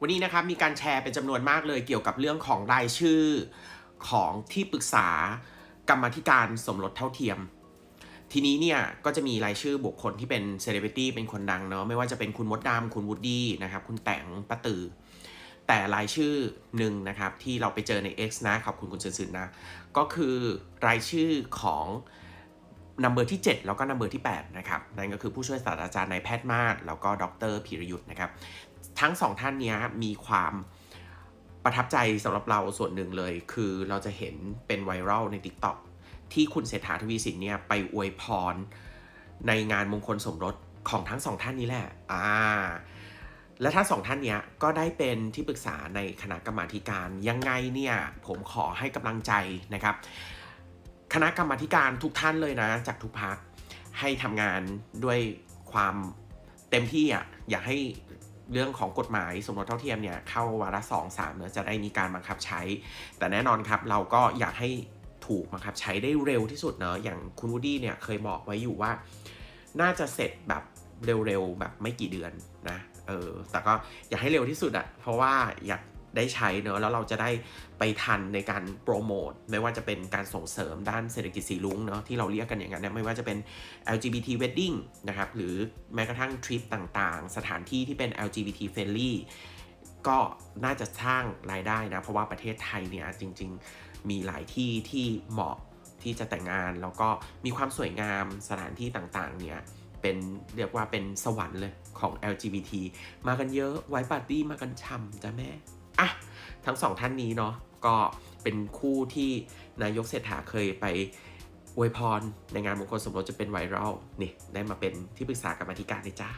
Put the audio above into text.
วันนี้นะครับมีการแชร์เป็นจำนวนมากเลยเกี่ยวกับเรื่องของรายชื่อของที่ปรึกษากรรมธิการสมรสเท่าเทียม ทีนี้เนี่ยก็จะมีรายชื่อบุคคลที่เป็นเซเลบริตี้เป็นคนดังเนาะไม่ว่าจะเป็นคุณมดดำคุณวูดดี้นะครับคุณแตงป้าตือ แต่รายชื่อหนึ่งนะครับที่เราไปเจอใน X นะขอบคุณคุณซื่นๆนะ ก็คือรายชื่อของนัมเบอร์ที่ 7 แล้วก็นัมเบอร์ที่ 8 นะครับ นั่นก็คือผู้ช่วยศาสตราจารย์นายแพทย์มาศแล้วก็ดรพีรยุทธ์นะครับ ทั้งสองท่านนี้มีความประทับใจสำหรับเราส่วนหนึ่งเลย คือเราจะเห็นเป็นไวรัลใน TikTok ที่คุณเศรษฐาทวีสินเนี่ยไปอวยพร ในงานมงคลสมรสของทั้งสองท่านนี้แหละ อ่า และทั้งสองท่านเนี้ยก็ได้เป็นที่ปรึกษาในคณะกรรมาการยังไงเนี่ยผมขอให้กำลังใจนะครับ คณะกรรมาการทุกท่านเลยนะ จากทุกพักให้ทำงานด้วยความเต็มที่อะอยากให้ เรื่องของกฎหมายสมรสเท่าเทียมเนี่ยเข้าวาระสองสามเนี่ยจะได้มีการบังคับใช้ แต่แน่นอนครับเราก็อยากให้ถูกบังคับใช้ได้เร็วที่สุดเนอะอย่างคุณวูดดี้เนี่ยเคยบอกไว้อยู่ว่า น่าจะเสร็จแบบเร็วๆแบบไม่กี่เดือนนะเออแต่ก็อยากให้เร็วที่สุดอะเพราะว่าอยาก ได้ใช้เนอะแล้วเราจะได้ไปทันในการโปรโมทไม่ว่าจะเป็นการส่งเสริมด้านเศรษฐกิจสีลุ้งเนาะที่เราเรียกกันอย่างนั้นนี่ยไม่ว่าจะเป็น LGBT wedding นะครับหรือแม้กระทั่งทริปต่างๆ สถานที่ที่เป็น LGBT friendly ก็น่าจะสร้างรายได้นะ เพราะว่าประเทศไทยเนี่ยจริง ๆ มีหลายที่ที่เหมาะที่จะแต่งงาน แล้วก็มีความสวยงามสถานที่ต่างๆ เนี่ยเป็นเรียกว่าเป็นสวรรค์เลยของ LGBT มากันเยอะไว้ปาร์ตี้มากันช่ำจ้ะแม่ อะทั้งสองท่านนี้เนาะก็เป็นคู่ที่นายกเศรษฐาเคยไปอวยพรในงานมงคลสมรสจะเป็นไวรัลนี่ได้มาเป็นที่ปรึกษากรรมธิการเลยจ้า